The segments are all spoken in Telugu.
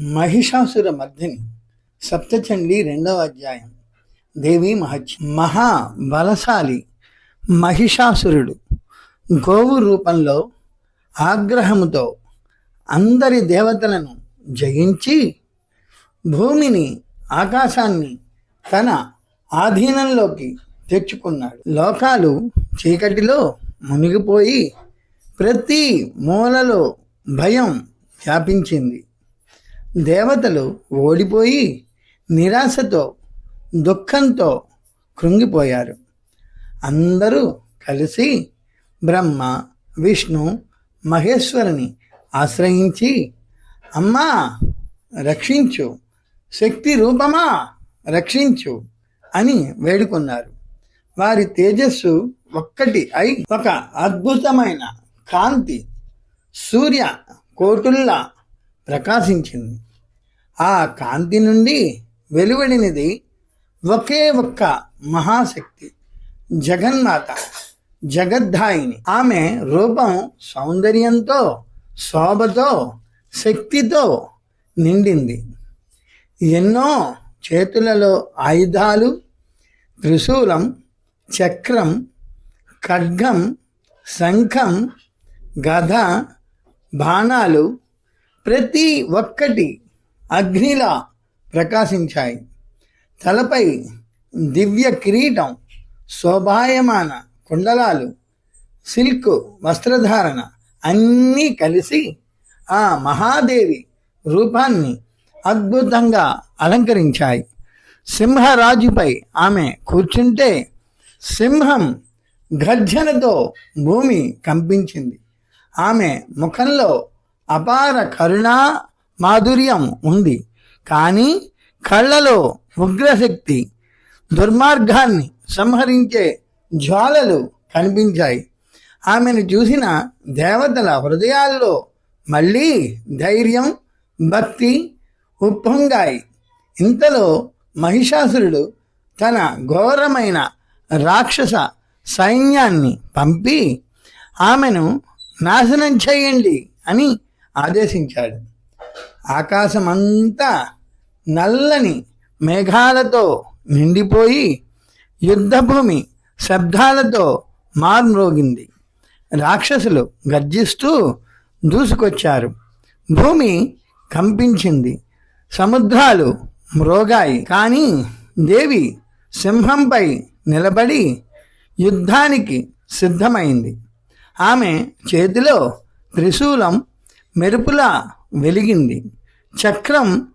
మహిషాసుర మర్దిని. సప్తచండి రెండవ అధ్యాయం. దేవి మహత్యం మహా బలశాలి మహిషాసురుడు. గోవు రూపంలో ఆగ్రహముతో అందరి దేవతలను జయించి భూమిని ఆకాశాన్ని తన ఆధీనంలోకి తెచ్చుకున్నాడు. లోకాలు చీకటిలో మునిగిపోయి ప్రతి మూలలో భయం వ్యాపించింది. దేవతలు ఓడిపోయి నిరాశతో దుఃఖంతో కృంగిపోయారు. అందరూ కలిసి బ్రహ్మ విష్ణు మహేశ్వరుని ఆశ్రయించి అమ్మా రక్షించు శక్తి రూపమా రక్షించు అని వేడుకున్నారు. వారి తేజస్సు ఒక్కటి అయి ఒక అద్భుతమైన కాంతి సూర్య కోటుల్లా ప్రకాశించింది. ఆ కాంతి నుండి వెలువడినది ఒకే ఒక్క మహాశక్తి జగన్మాత జగద్ధాయిని. ఆమె రూపం సౌందర్యంతో శోభతో శక్తితో నిండింది. ఎన్నో చేతులలో ఆయుధాలు త్రిశూలం చక్రం ఖడ్గం శంఖం గధ బాణాలు ప్రతి ఒక్కటి అగ్నిలా ప్రకాశించాయి. తలపై దివ్య కిరీటం శోభాయమాన కుండలాలు సిల్క్ వస్త్రధారణ అన్నీ కలిసి ఆ మహాదేవి రూపాన్ని అద్భుతంగా అలంకరించాయి. సింహరాజుపై ఆమె కూర్చుంటే సింహం గర్జనతో భూమి కంపించింది. ఆమె ముఖంలో అపార కరుణ మాధుర్యం ఉంది. కానీ కళ్ళలో ఉగ్రశక్తి దుర్మార్గాన్ని సంహరించే జ్వాలలు కనిపించాయి. ఆమెను చూసిన దేవతల హృదయాల్లో మళ్ళీ ధైర్యం భక్తి ఉప్పొంగాయి. ఇంతలో మహిషాసురుడు తన ఘోరమైన రాక్షస సైన్యాన్ని పంపి ఆమెను నాశనం చేయండి అని ఆదేశించాడు. ఆకాశమంతా నల్లని మేఘాలతో నిండిపోయి యుద్ధభూమి శబ్దాలతో మార్మ్రోగింది. రాక్షసులు గర్జిస్తూ దూసుకొచ్చారు. భూమి కంపించింది. సముద్రాలు మ్రోగాయి. కానీ దేవి సింహంపై నిలబడి యుద్ధానికి సిద్ధమైంది. ఆమె చేతిలో త్రిశూలం మెరుపులా వెలిగింది. చక్రం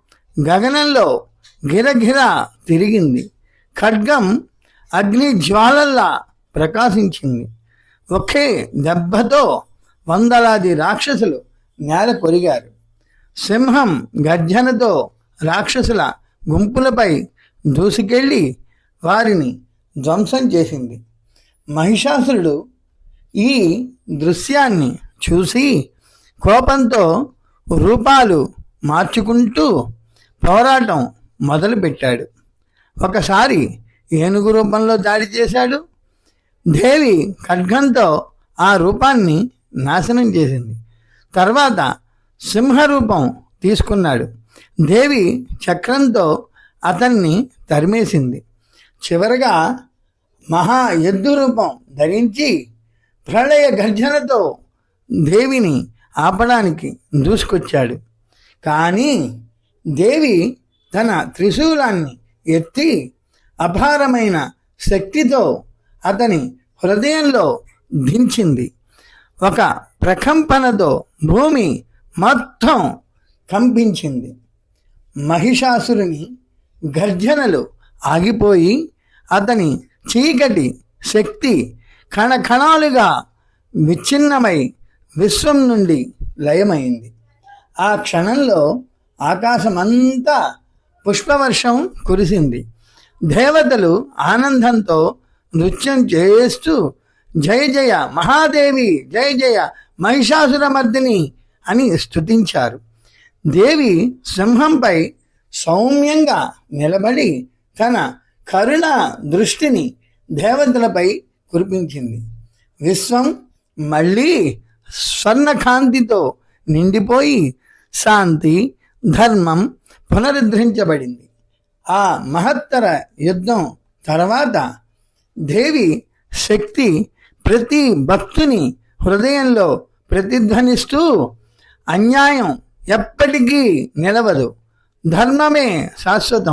గగనంలో గిరగిర తిరిగింది. ఖడ్గం అగ్ని జ్వాలల్లా ప్రకాశించింది. ఒకే దెబ్బతో వందలాది రాక్షసులు నేల కొరిగారు. సింహం గర్జనతో రాక్షసుల గుంపులపై దూసుకెళ్ళి వారిని ధ్వంసం చేసింది. మహిషాసురుడు ఈ దృశ్యాన్ని చూసి కోపంతో రూపాలు మార్చుకుంటూ పోరాటం మొదలుపెట్టాడు. ఒకసారి ఏనుగు రూపంలో దాడి చేశాడు. దేవి ఖడ్గంతో ఆ రూపాన్ని నాశనం చేసింది. తర్వాత సింహరూపం తీసుకున్నాడు. దేవి చక్రంతో అతన్ని తరిమేసింది. చివరగా మహా ఎద్దు రూపం ధరించి ప్రళయ గర్జనతో దేవిని ఆపడానికి దూసుకొచ్చాడు. కానీ దేవి తన త్రిశూలాన్ని ఎత్తి అపారమైన శక్తితో అతని హృదయంలో దించింది. ఒక ప్రకంపనతో భూమి మొత్తం కంపించింది. మహిషాసురుని గర్జనలు ఆగిపోయి అతని చీకటి శక్తి కణకణాలుగా విచ్ఛిన్నమై విశ్వం నుండి లయమైంది. ఆ క్షణంలో ఆకాశమంతా పుష్పవర్షం కురిసింది. దేవతలు ఆనందంతో నృత్యం చేస్తూ జయ జయ మహాదేవి జయ జయ మహిషాసురమర్దిని అని స్తుతించారు. దేవి సింహంపై సౌమ్యంగా నిలబడి తన కరుణ దృష్టిని దేవతలపై కురిపించింది. విశ్వం మళ్ళీ స్వర్ణకాంతితో నిండిపోయి శాంతి ధర్మం పునరుద్ధరించబడింది. ఆ మహత్తర యుద్ధం తర్వాత దేవి శక్తి ప్రతి భక్తుని హృదయంలో ప్రతిధ్వనిస్తూ అన్యాయం ఎప్పటికీ నిలవదు. ధర్మమే శాశ్వతం.